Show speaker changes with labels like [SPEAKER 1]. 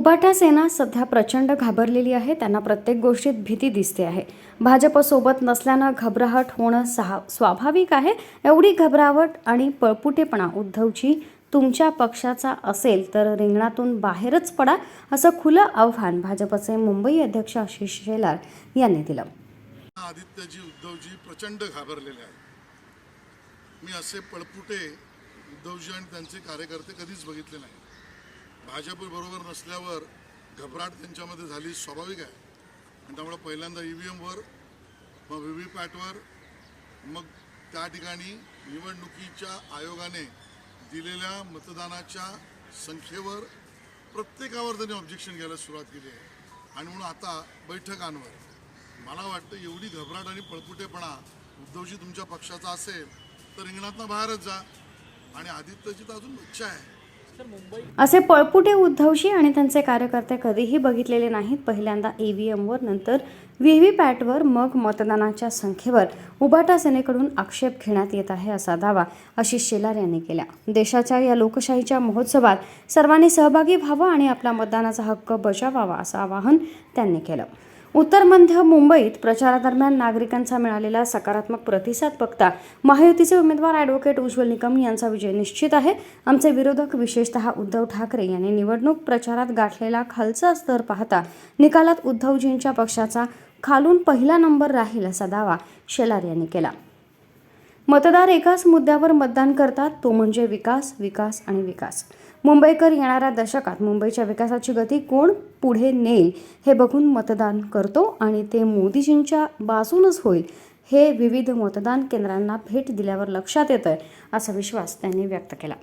[SPEAKER 1] उभाटा सेना सध्या प्रचंड घाबरलेली आहे. त्यांना प्रत्येक गोष्टीत भीती दिसते आहे. भाजपसोबत नसल्यानं घबराहट होणं सहा स्वाभाविक आहे. एवढी घबरावट आणि पळपुटेपणा उद्धवची तुमच्या पक्षाचा असेल तर रिंगणातून बाहेरच पडा असं खुलं आव्हान भाजपचे मुंबई अध्यक्ष आशिष शेलार यांनी दिलं.
[SPEAKER 2] आदित्यजी उद्धवजी प्रचंड घाबरलेले आहेत. मी असे पळपुटे उद्धवजी आणि त्यांचे कार्यकर्ते कधीच बघितले नाही भाजप बरोबर नसल्यावर घबराट त्यांच्यामध्ये झाली स्वाभाविक आहे. आणि त्यामुळे पहिल्यांदा ई व्ही एमवर मग व्ही व्ही पॅटवर मग त्या ठिकाणी निवडणुकीच्या आयोगाने दिलेल्या मतदानाच्या संख्येवर प्रत्येकावर त्यांनी ऑब्जेक्शन घ्यायला सुरुवात केली आहे. आणि म्हणून आता बैठकांवर मला वाटतं एवढी घबराट आणि पळपुटेपणा उद्धवजी तुमच्या पक्षाचा असेल तर रिंगणातनं बाहेरच जा. आणि आदित्यची तर अजून मच्छा आहे.
[SPEAKER 1] असे पळपुटे उद्धवशी आणि त्यांचे कार्यकर्ते कधीही बघितलेले नाहीत. पहिल्यांदा ई व्ही एमवर नंतर व्ही व्ही पॅटवर मग मतदानाच्या संख्येवर. उभाटा सेनेकडून आक्षेप घेण्यात येत आहे असा दावा आशिष शेलार यांनी केला. देशाच्या या लोकशाहीच्या महोत्सवात सर्वांनी सहभागी व्हावं आणि आपला मतदानाचा हक्क बजावावा असं आवाहन त्यांनी केलं. उत्तर मध्य मुंबईत प्रचारादरम्यान नागरिकांचा मिळालेला सकारात्मक प्रतिसाद बघता महायुतीचे उमेदवार ॲडव्होकेट उज्ज्वल निकम यांचा विजय निश्चित आहे. आमचे विरोधक विशेषतः उद्धव ठाकरे यांनी निवडणूक प्रचारात गाठलेला खालचा स्तर पाहता निकालात उद्धवजींच्या पक्षाचा खालून पहिला नंबर राहील असा दावा शेलार यांनी केला. मतदार एकाच मुद्द्यावर मतदान करतात तो म्हणजे विकास विकास आणि विकास. मुंबईकर येणाऱ्या दशकात मुंबईच्या विकासाची गती कोण पुढे नेईल हे बघून मतदान करतो आणि ते मोदीजींच्या बाजूनच होईल हे विविध मतदान केंद्रांना भेट दिल्यावर लक्षात येतं असा विश्वास त्यांनी व्यक्त केला.